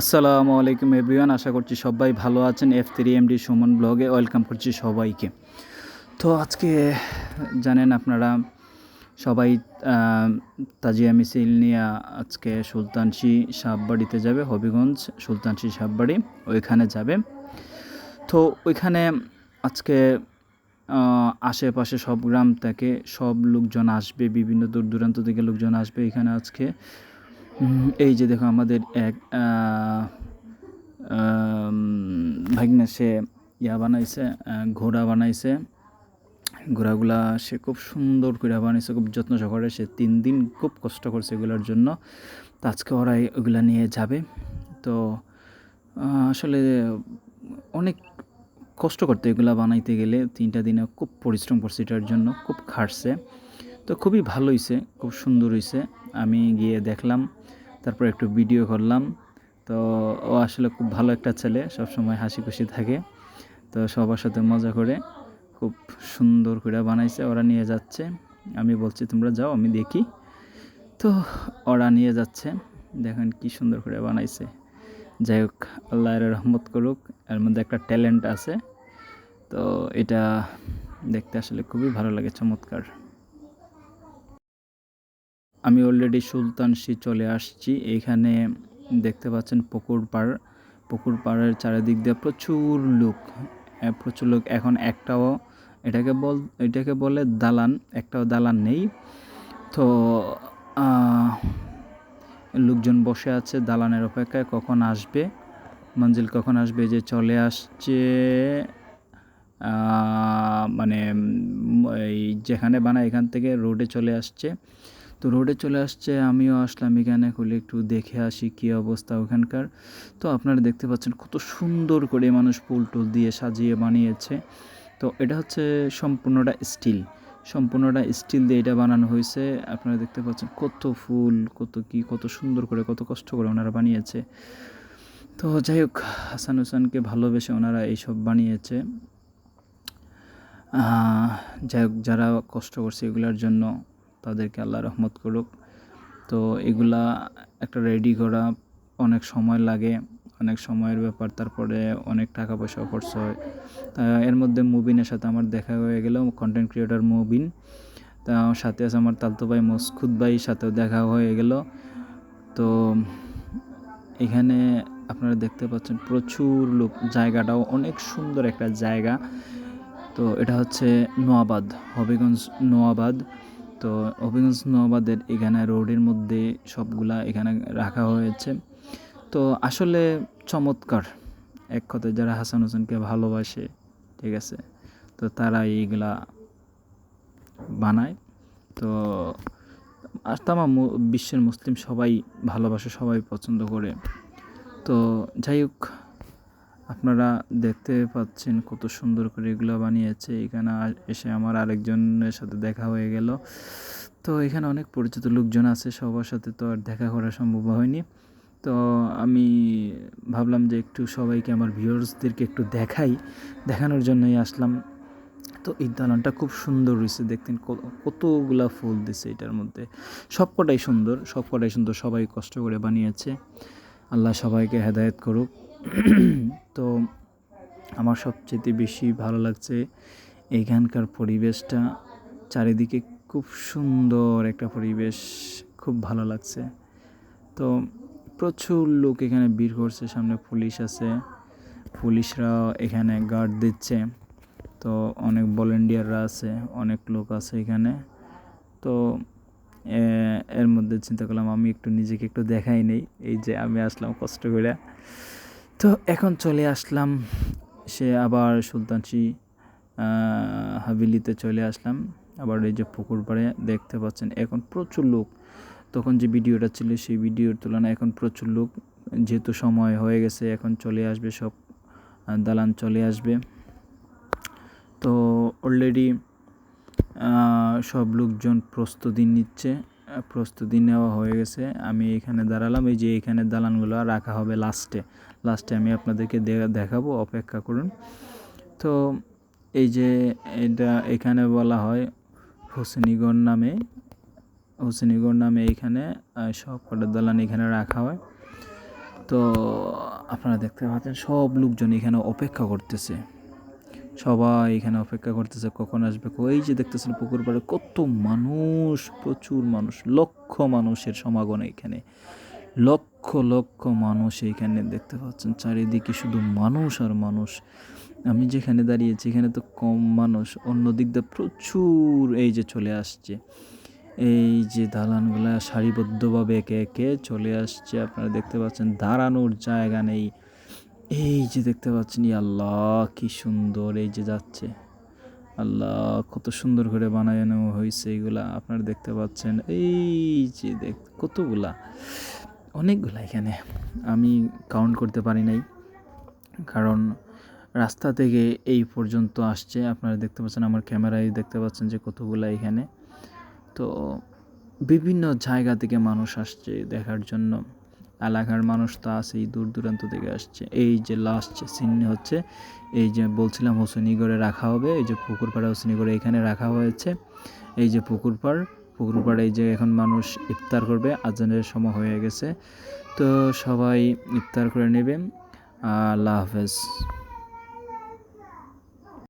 আসসালামু আলাইকুম এভরিওয়ান, আশা করছি সবাই ভালো আছেন। এফ থ্রি এমডি সুমন ব্লগে ওয়েলকাম করছি সবাইকে। তো আজকে জানেন আপনারা সবাই তাজিয়া মিছিল নিয়ে আজকে সুলতানশি সাপবাড়িতে যাবে, হবিগঞ্জ সুলতানশি সাপবাড়ি, ওইখানে যাবে। তো ওইখানে আজকে আশেপাশে সব গ্রাম থেকে সব লোকজন আসবে, বিভিন্ন দূর দূরান্ত থেকে লোকজন আসবে এখানে আজকে। এই যে দেখো আমাদের এক ভাগ্নে সে ইয়া বানাইছে ঘোড়া বানাইছে। ঘোড়াগুলা সে খুব সুন্দর করে বানাইছে, খুব যত্ন সহকারে। সে তিন দিন খুব কষ্ট করছে এগুলোর জন্য। তো আজকে ওরা ওগুলা নিয়ে যাবে। তো আসলে অনেক কষ্ট করতে এগুলা বানাইতে গেলে। তিনটা দিনে খুব পরিশ্রম করছে এটার জন্য, খুব খাটছে। তো খুবই ভালো হয়েছে খুব সুন্দর হয়েছে আমি গিয়ে দেখলাম। তারপর একটু ভিডিও করলাম। তো ও আসলে খুব ভালো একটা ছেলে, সবসময় হাসি খুশি থাকে। তো সবার সাথে মজা করে খুব সুন্দর করে বানাইছে, ওরা নিয়ে যাচ্ছে। আমি বলছি, তোমরা যাও, আমি দেখি। তো ওরা নিয়ে যাচ্ছে। দেখেন কি সুন্দর করে বানাইছে। যাই হোক, আল্লাহ এর রহমত করুক, এর মধ্যে একটা ট্যালেন্ট আছে। তো এটা দেখতে আসলে খুবই ভালো লাগে, চমৎকার। আমি অলরেডি সুলতান সুলতানশি চলে আসছি। এইখানে দেখতে পাচ্ছেন পুকুর পাড়। পুকুর পাড়ের চারিদিক দিয়ে প্রচুর লোক। প্রচুর লোক। এখন একটাও এটাকে বল, এটাকে বলে দালান। একটাও দালান নেই। তো লোকজন বসে আছে দালানের অপেক্ষায়। কখন আসবে? মঞ্জিল কখন আসবে? যে চলে আসছে মানে এই যেখানে বানায় এখান থেকে রোডে চলে আসছে। তো রোডে চলে আসছে, আমিও আসলাম এখানে, খুলে একটু দেখে আসি কী অবস্থা ওখানকার। তো আপনারা দেখতে পাচ্ছেন কত সুন্দর করে মানুষ ফুল টুল দিয়ে সাজিয়ে বানিয়েছে। তো এটা হচ্ছে সম্পূর্ণটা স্টিল। সম্পূর্ণটা স্টিল দিয়ে এটা বানানো হয়েছে। আপনারা দেখতে পাচ্ছেন কত ফুল, কত কি, কত সুন্দর করে, কত কষ্ট করে ওনারা বানিয়েছে। তো যাই হোক, হাসান হোসেনকে ভালোবেসে ওনারা এইসব বানিয়েছে। যাই হোক, যারা কষ্ট করছে এগুলোর জন্য তাদেরকে আল্লাহ রহমত করুক। তো এগুলা একটা রেডি করা অনেক সময় লাগে, অনেক সময়ের ব্যাপার, তারপরে অনেক টাকা পয়সাও খরচ হয়। তা এর মধ্যে মুবিনের সাথে আমার দেখা হয়ে গেল কন্টেন্ট ক্রিয়েটর মুবিন। তা আমার সাথে আছে আমার তালতো ভাই মসকুদ ভাইয়ের সাথেও দেখা হয়ে গেল। তো এখানে আপনারা দেখতে পাচ্ছেন প্রচুর লোক, জায়গাটাও অনেক সুন্দর একটা জায়গা। তো এটা হচ্ছে নোয়াবাদ হবিগঞ্জ নোয়াবাদ তো হবিগঞ্জ নোয়াবাদের এখানে রোডের মধ্যে সবগুলা এখানে রাখা হয়েছে। তো আসলে চমৎকার। এক কথায় যারা হাসান হোসেনকে ভালোবাসে, ঠিক আছে, তো তারা এইগুলা বানায়। তো আর তামা বিশ্বের মুসলিম সবাই ভালোবাসে, সবাই পছন্দ করে। তো যাই হোক আপনারা দেখতে পাচ্ছেন কত সুন্দর করে এগুলো বানিয়েছে। এখানে এসে আমার আরেকজনের সাথে দেখা হয়ে গেল। তো এখানে অনেক পরিচিত লোকজন আছে, সবার সাথে তো আর দেখা করা সম্ভব হয়নি। তো আমি ভাবলাম যে একটু সবাইকে, আমার ভিউয়ার্সদেরকে একটু দেখাই। দেখানোর জন্যই আসলাম। তো এই দালানটা খুব সুন্দর হয়েছে দেখতেন কতগুলা ফুল দিছে এটার মধ্যে। সবকটাই সুন্দর সবকটাই সুন্দর, সবাই কষ্ট করে বানিয়েছে। আল্লাহ সবাইকে হেদায়েত করুক। তো আমার সবচেয়ে বেশি ভালো লাগছে এখানকার পরিবেশটা, চারিদিকে খুব সুন্দর একটা পরিবেশ, খুব ভালো লাগছে। তো প্রচুর লোক এখানে ভিড় করছে, সামনে পুলিশ আছে, পুলিশরা এখানে গার্ড দিচ্ছে। তো অনেক ভলেন্টিয়াররা আছে, অনেক লোক আছে এখানে। তো এর মধ্যে চিন্তা করলাম আমি একটু নিজেকে একটু দেখাই নেই, এই যে আমি আসলাম কষ্ট করে। তো এখন চলে আসলাম। সে আবার সুলতানসি আহ, হাভেলিতে চলে আসলাম। আবার এই যে পুকুর পাড়ে দেখতে পাচ্ছেন এখন প্রচুর লোক। তখন যে ভিডিওটা ছিল সেই ভিডিওর তুলনায় এখন প্রচুর লোক। যেহেতু সময় হয়ে গেছে এখন চলে আসবে সব দালান চলে আসবে। তো অলরেডি সব লোকজন প্রস্তুতি নিচ্ছে। প্রস্তুতি নেওয়া হয়ে গেছে। আমি এখানে দাঁড়ালাম। এই যে এখানে দালানগুলো রাখা হবে লাস্টে। লাস্টে আমি আপনাদেরকে দেখাবো, অপেক্ষা করুন। তো এই যে এটা এখানে বলা হয় হোসেনিগড় নামে। হোসেনিগড় নামে এখানে সব কটা দালান এখানে রাখা হয়। তো আপনারা দেখতে পাচ্ছেন, সব লোকজন এখানে অপেক্ষা করতেছে। সবাই এখানে অপেক্ষা করতেছে, কখন আসবে? ওই যে দেখতেছেন পুকুর পাড়ে কত মানুষ, প্রচুর মানুষ, লক্ষ মানুষের সমাগম এখানে। লক্ষ লক্ষ মানুষ এইখানে দেখতে পাচ্ছেন। চারিদিকে শুধু মানুষ আর মানুষ। আমি যেখানে দাঁড়িয়েছি এখানে তো কম মানুষ। অন্য দিক দিয়ে প্রচুর এই যে চলে আসছে। এই যে দালানগুলা সারিবদ্ধভাবে একে একে চলে আসছে। আপনারা দেখতে পাচ্ছেন, দাঁড়ানোর জায়গা নেই। এই যে দেখতে পাচ্ছেন আল্লাহ, কি সুন্দর এই যে যাচ্ছে। আল্লাহ, কত সুন্দর করে বানানো হয়েছে এইগুলা আপনারা দেখতে পাচ্ছেন। এই যে দেখ, কতগুলা, অনেকগুলা এখানে। আমি কাউন্ট করতে পারি নাই, কারণ রাস্তা থেকে এই পর্যন্ত আসছে। আপনারা দেখতে পাচ্ছেন, আমার ক্যামেরায় দেখতে পাচ্ছেন যে কতগুলা এখানে। তো বিভিন্ন জায়গা থেকে মানুষ আসছে দেখার জন্য। এলাকার মানুষ তো আছেই, দূর দূরান্ত থেকে আসছে। এই যে লাস্ট সিন হচ্ছে, এই যে বলছিলাম হোসেনিগড়ে রাখা হবে, এই যে পুকুর পাড়ে হোসেনিগড়ে এখানে রাখা হয়েছে। এই যে পুকুর পাড়, পুকুর পাড়ে এই যে এখন মানুষ ইফতার করবে, আজানের সময় হয়ে গেছে। তো সবাই ইফতার করে নেবে। আল্লাহ হাফেজ।